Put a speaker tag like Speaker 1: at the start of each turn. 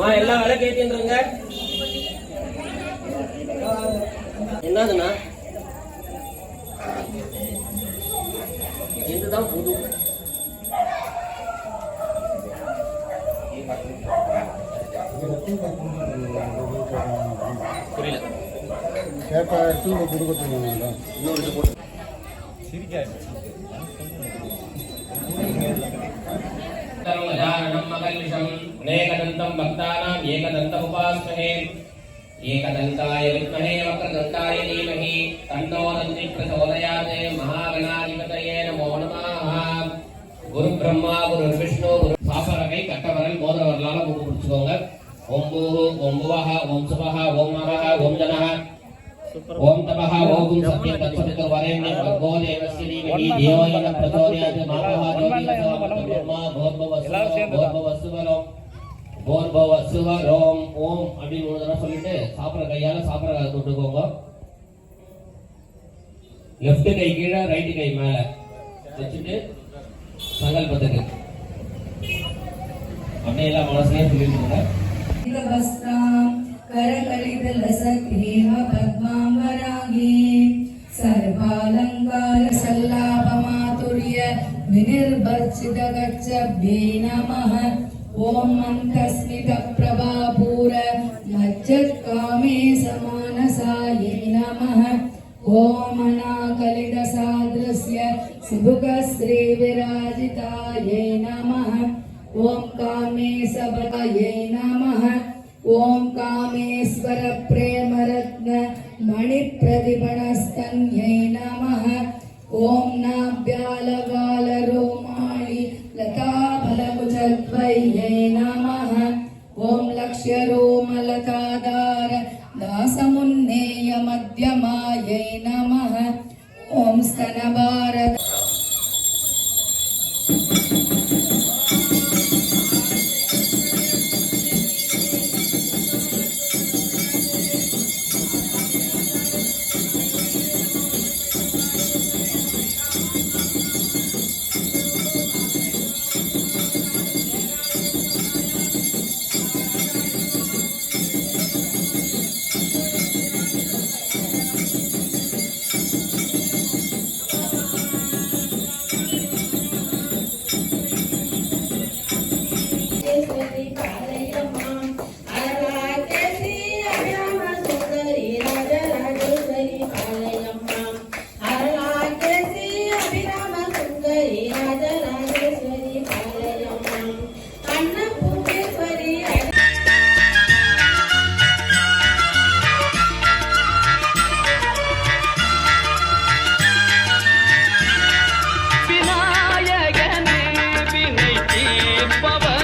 Speaker 1: மா எல்லாம் விலை கேட்டுருங்க என்னதுண்ணா? இதுதான் புது. புரியல.
Speaker 2: கேட்டா எடுத்து கொடுக்கணும்
Speaker 1: இன்னொரு இது போட்டு अनेकदन्तं भक्तानाम् एकदन्तमुपास्महे एकदन्ताय विद्महे वक्रदन्ताय धीमहि तन्नो दन्ति प्रचोदयात् महागणाधिपतये नमो नमः குரு பிரம்மா குரு விஷ்ணு குரு சாசரகை கட்டவரல் மோதிரவரலால மூணு பிடிச்சுக்கோங்க ஓம் பூஹு ஓம் புவஹ ஓம் சுபஹ ஓம் மகஹ ஓம் ஜனஹ ஓம் தபஹ ஓம் சத்யம் தத்சவிதோ வரேண்யம் भगवो देवस्य धीमहि धियो यो न प्रचोदयात् मामः எல்லாரும் சேர்ந்து சொல்லிட்டு சாப்பிட்ற கையால சாப்பிட்ற தொட்டுக்கோங்க. லெஃப்ட் கை கீழே ரைட்டு கை மேல. வச்சுட்டு சங்கல்பத்துக்கு. அப்படியே மனசுலயே சொல்லிட்டு
Speaker 3: विनिर्भर्सितगच्छभ्ये नमः। ॐ मन्त्रस्मितप्रभापूर मज्जत्कामे समानसायै नमः। ॐ अनाकलितसादृश्य सुभुगश्रीविराजितायै नमः। ॐ कामे नमः ॐ लक्ष्यरोमलतादार दासमुन्नेयमध्यमायै नमः ॐ स्तनभारत Thank you. கேட்பவர்.